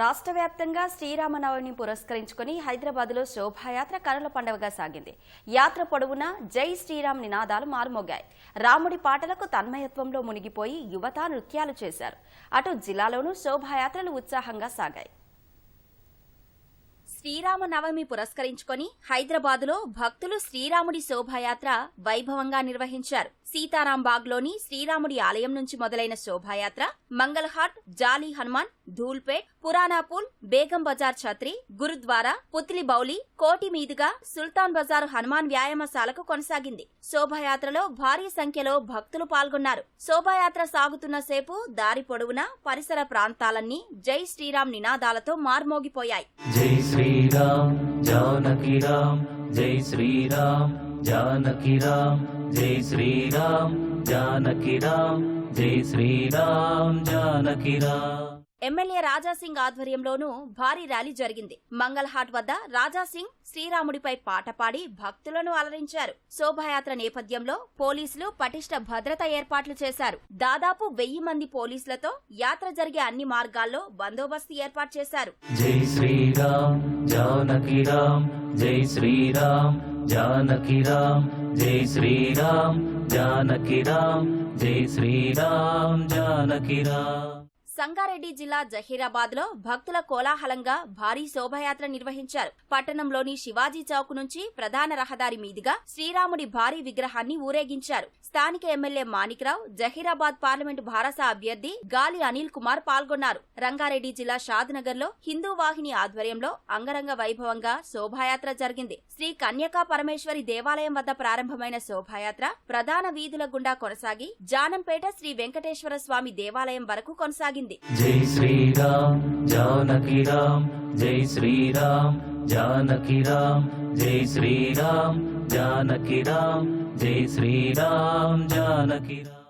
రాష్ట్ర వ్యాప్తంగా శ్రీరామనవమిని పురస్కరించుకుని హైదరాబాద్లో శోభాయాత్ర కనుల పండుగగా సాగింది. యాత్ర పొడవునా జై శ్రీరామ్ నినాదాలు మారుమోగాయి. రాముడి పాటలకు తన్మయత్వంలో మునిగిపోయి యువత నృత్యాలు చేశారు. అటు జిల్లాలోనూ శోభాయాత్రలు ఉత్సాహంగా సాగాయి. శ్రీరామనవమి పురస్కరించుకొని హైదరాబాదులో భక్తులు శ్రీరాముడి శోభాయాత్ర వైభవంగా నిర్వహించారు. సీతారాంబాగ్లోని శ్రీరాముడి ఆలయం నుంచి మొదలైన శోభాయాత్ర మంగళహాట్ జాలీ హనుమాన్ ధూల్పేట్ పురాణాపూల్ బేగం బజార్ ఛత్రి గురుద్వారా పుత్లి బౌలి కోటి మీదుగా సుల్తాన్ బజార్ హనుమాన్ వ్యాయామశాలకు కొనసాగింది. శోభాయాత్రలో భారీ సంఖ్యలో భక్తులు పాల్గొన్నారు. శోభాయాత్ర సాగుతున్న సేపు దారి పొడవునా పరిసర ప్రాంతాలన్నీ జై శ్రీరామ్ నినాదాలతో మార్మోగిపోయాయి. జై శ్రీరామ్ జానకి రామ్ జై శ్రీరామ్ జానకి రామ్. జై శ్రీరామ్ జానకి రామ్ జై శ్రీరామ్ జానకి రామ్. ఎమ్మెల్యే రాజాసింగ్ ఆధ్వర్యంలోనూ భారీ ర్యాలీ జరిగింది. మంగళహాట్ వద్ద రాజాసింగ్ శ్రీరాముడిపై పాట పాడి భక్తులను అలరించారు. శోభాయాత్ర నేపథ్యంలో పోలీసులు పటిష్ట భద్రత ఏర్పాట్లు చేశారు. దాదాపు వెయ్యి మంది పోలీసులతో యాత్ర జరిగే అన్ని మార్గాల్లో బందోబస్తు ఏర్పాటు చేశారు. జై శ్రీరామ్ జానకి రామ్ జై శ్రీరామ్ జానకి రామ్ జై శ్రీరామ్ జానకి రామ్ జై శ్రీరామ్ జానకి రామ్. సంగారెడ్డి జిల్లా జహీరాబాద్లో భక్తుల కోలాహలంగా భారీ శోభాయాత్ర నిర్వహించారు. పట్టణంలోని శివాజీ చౌక్ నుంచి ప్రధాన రహదారి మీదుగా శ్రీరాముడి భారీ విగ్రహాన్ని ఊరేగించారు. స్థానిక ఎమ్మెల్యే మాణిక్రావు జహీరాబాద్ పార్లమెంటు భారస అభ్యర్థి గాలి అనిల్ కుమార్ పాల్గొన్నారు. రంగారెడ్డి జిల్లా షాద్నగర్లో హిందూ వాహిని ఆధ్వర్యంలో అంగరంగ వైభవంగా శోభాయాత్ర జరిగింది. శ్రీ కన్యకా పరమేశ్వరి దేవాలయం వద్ద ప్రారంభమైన శోభాయాత్ర ప్రధాన వీధుల గుండా కొనసాగి జానంపేట శ్రీ వెంకటేశ్వర స్వామి దేవాలయం వరకు కొనసాగింది. చెప్పింది జై శ్రీరామ్ జానకి రామ్ జై శ్రీరామ్ జానకి రామ్ జై శ్రీరామ్ జానకి రామ్ జై శ్రీరామ్ జానకి రామ్.